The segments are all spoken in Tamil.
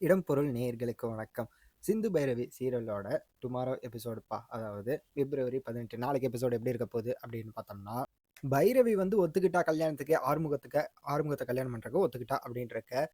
இடம் பொருள் நேயர்களுக்கு வணக்கம். சிந்து பைரவி சீரியலோட டுமாரோ எபிசோடுப்பா அதாவது பிப்ரவரி பதினெட்டு நாளைக்கு எபிசோடு எப்படி இருக்க போகுது அப்படின்னு பார்த்தோம்னா பைரவி வந்து ஒத்துக்கிட்டா கல்யாணத்துக்கு ஆறுமுகத்துக்கு ஆறுமுகத்தை கல்யாணம் பண்ணுறக்கு ஒத்துக்கிட்டா அப்படின்றக்க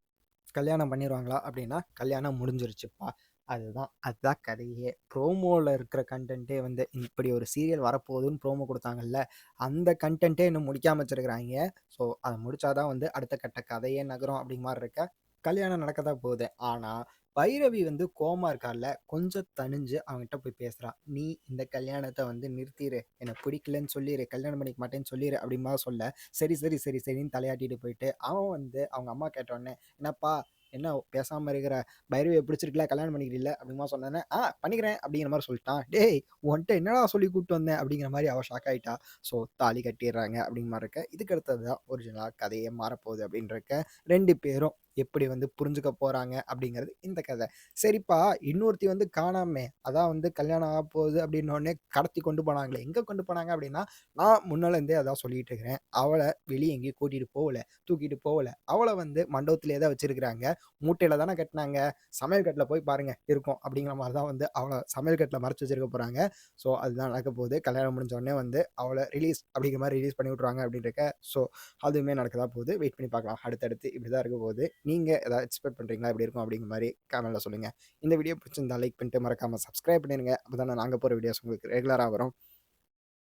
கல்யாணம் பண்ணிடுவாங்களா அப்படின்னா கல்யாணம் முடிஞ்சிருச்சுப்பா. அதுதான் அதுதான் கதையே. ப்ரோமோவில் இருக்கிற கண்டென்ட்டே வந்து இப்படி ஒரு சீரியல் வரப்போகுதுன்னு ப்ரோமோ கொடுத்தாங்கல்ல அந்த கண்டென்ட்டே இன்னும் முடிக்காம வச்சிருக்கிறாங்க. ஸோ அதை முடிச்சாதான் வந்து அடுத்த கட்ட கதையே நகரும் அப்படிங்க மாதிரி இருக்க கல்யாணம் நடக்க தான் போகுது. ஆனால் பைரவி வந்து கோமா இருக்கார்ல கொஞ்சம் தணிஞ்சு அவன்கிட்ட போய் பேசுகிறான் நீ இந்த கல்யாணத்தை வந்து நிறுத்திடு எனக்கு பிடிக்கலன்னு சொல்லிடு கல்யாணம் பண்ணிக்க மாட்டேன்னு சொல்லிடு அப்படிமா சொல்ல. சரி சரி சரி சரின்னு தலையாட்டிட்டு போயிட்டு அவன் வந்து அவங்க அம்மா கேட்டோடனே என்னப்பா என்ன பேசாமல் இருக்கிற? பைரவியை பிடிச்சிருக்கல கல்யாணம் பண்ணிக்கிறீல்ல அப்படிமா சொன்னேன்னே ஆ பண்ணிக்கிறேன் அப்படிங்கிற மாதிரி சொல்லிட்டான். டேய் உன்கிட்ட என்னடா சொல்லி கூப்பிட்டு வந்தேன் அப்படிங்கிற மாதிரி அவள் ஷாக் ஆயிட்டா. ஸோ தாலி கட்டிடுறாங்க அப்படிங்கிற மாதிரி இருக்க. இதுக்கு அடுத்தது தான் ஒரிஜினலாக கதையே மாறப்போகுது அப்படின்றக்க ரெண்டு பேரும் எப்படி வந்து புரிஞ்சுக்க போகிறாங்க அப்படிங்கிறது இந்த கதை. சரிப்பா இன்னொருத்தி வந்து காணாமே அதான் வந்து கல்யாணம் ஆக போகுது அப்படின்னோடனே கடத்தி கொண்டு போனாங்களே. எங்கே கொண்டு போனாங்க அப்படின்னா நான் முன்னாலேருந்தே அதான் சொல்லிட்டு இருக்கிறேன். அவளை வெளியே எங்கேயும் கூட்டிகிட்டு போகல தூக்கிட்டு போகல. அவளை வந்து மண்டபத்திலே தான் வச்சிருக்கிறாங்க. மூட்டையில் தானே கட்டினாங்க. சமையல் கட்டில் போய் பாருங்கள் இருக்கும் அப்படிங்கிற மாதிரி தான் வந்து அவளை சமையல் கட்டில் மறைச்சி வச்சிருக்க போகிறாங்க ஸோ அதுதான் நடக்க போகுது. கல்யாணம் முடிஞ்சோடனே வந்து அவளை ரிலீஸ் அப்படிங்கிற மாதிரி ரிலீஸ் பண்ணி விட்ருவாங்க அப்படின்றக்க ஸோ அதுவுமே நடக்கதா போகுது. வெயிட் பண்ணி பார்க்கலாம். அடுத்தடுத்து இப்படி தான் இருக்க போகுது. நீங்கள் ஏதாவது எக்ஸ்பெக்ட் பண்ணுறீங்களா எப்படி இருக்கும் அப்படிங்கிற மாதிரி கமெண்ட்டில் சொல்லுங்கள் இந்த வீடியோ பிடிச்சிருந்தா லைக் பண்ணிட்டு மறக்காமல் சப்ஸ்கிரைப் பண்ணிடுங்க அப்போ தானே நாங்கள் போகிற வீடியோஸ் உங்களுக்கு ரெகுலராக வரும்.